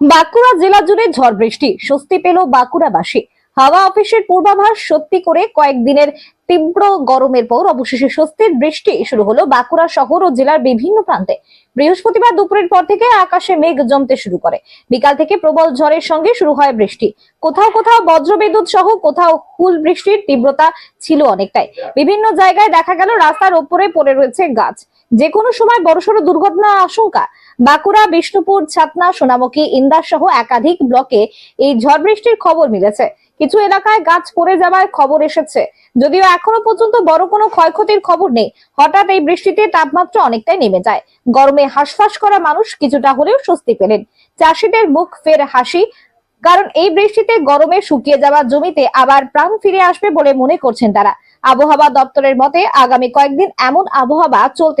বাঁকুড়া জেলা জুড়ে ঝড় বৃষ্টি স্বস্তি পেল বাঁকুড়াবাসী। হাওয়া অফিসের পূর্বাভাস সত্যি করে কয়েকদিনের তীব্র গরমের পর অবশেষে স্বস্তির বৃষ্টি শুরু হলো বাঁকুড়া শহর ও জেলার বিভিন্ন প্রান্তে। বৃহস্পতিবার দুপুরের পর থেকে আকাশে মেঘ জমতে শুরু করে। বিকাল থেকে প্রবল ঝড়ের সঙ্গে শুরু হয় বৃষ্টি। কোথাও কোথাও বজ্রবিদ্যুৎ সহ কোথাও হুল বৃষ্টির তীব্রতা ছিল অনেকটাই। বিভিন্ন জায়গায় দেখা গেল রাস্তার ওপরে পড়ে রয়েছে গাছ। যে কোনো সময় বড়সড় দুর্ঘটনা আশঙ্কা। বাঁকুড়া, বিষ্ণুপুর, ছাতনা, সোনামুখী, ইন্দাস সহ একাধিক ব্লকে এই ঝড় বৃষ্টির খবর মিলেছে। কিছু এলাকায় গাছ পড়ে যাওয়ার খবর এসেছে। যদিও এখনও পর্যন্ত বড় কোনো ক্ষয়ক্ষতির খবর নেই। হঠাৎ এই বৃষ্টিতে তাপমাত্রা অনেকটাই নেমে যায়। গরমে হাঁসফাঁস করা মানুষ কিছুটা হলেও স্বস্তি পেলেন। চাষিদের মুখ ফের হাসি, কারণ এই বৃষ্টিতে গরমে শুকিয়ে যাওয়া জমিতে আবার প্রাণ ফিরে আসবে বলে মনে করছেন তারা। আবহাওয়া দপ্তরের মতে, আগামী কয়েকদিন এমন আবহাওয়া চলতে